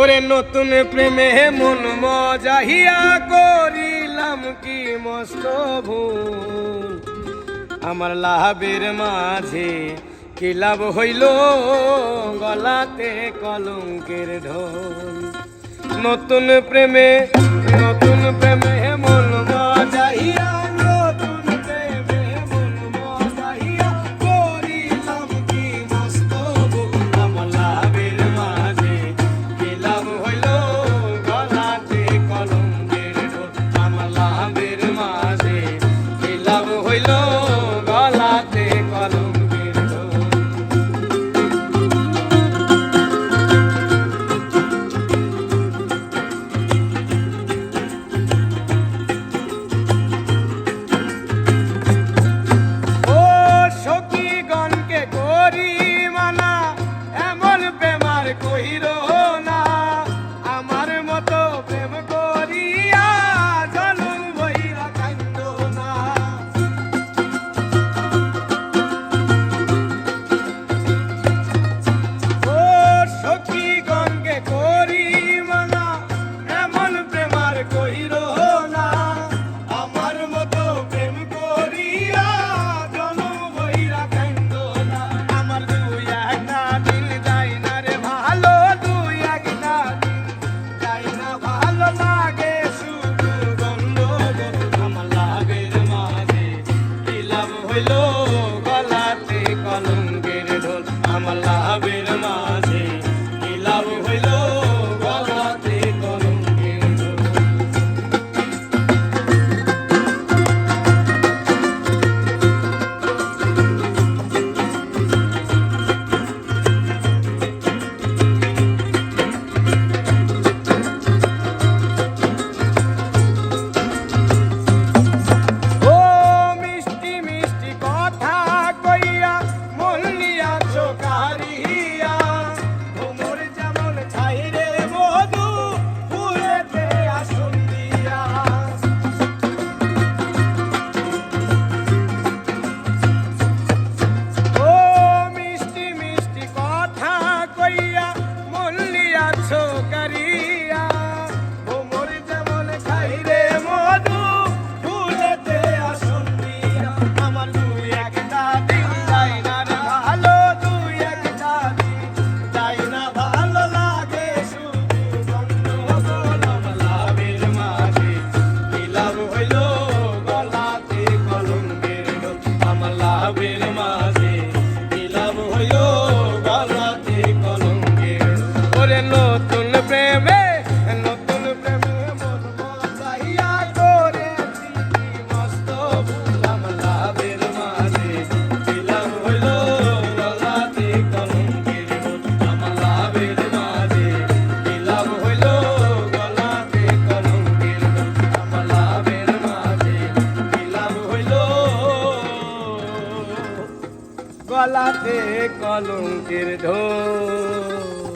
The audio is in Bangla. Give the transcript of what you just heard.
ওরে নতুন প্রেমে মন মজাহিয়া করিলাম কি মস্ত ভুল। আমার লাভের মাঝে কি লাভ হইল? গলাতে কলঙ্কের ঢোল। নতুন প্রেমে নতুন প্রেমে গলাতে কলঙ্গের ঢোল আমলা ওরে নতুন প্রেমে নতুন প্রেমে মরব চাইয়া করেছি মস্ত ভুলাম লাভের মাঝে। দিলাম হইল গলাতে কলঙ্কের বুঝলাম লাভের মাঝে। দিলাম হইল গলাতে কলঙ্কের বুঝলাম লাভের মাঝে। দিলাম হইল গলাতে কলঙ্কের ঢোল।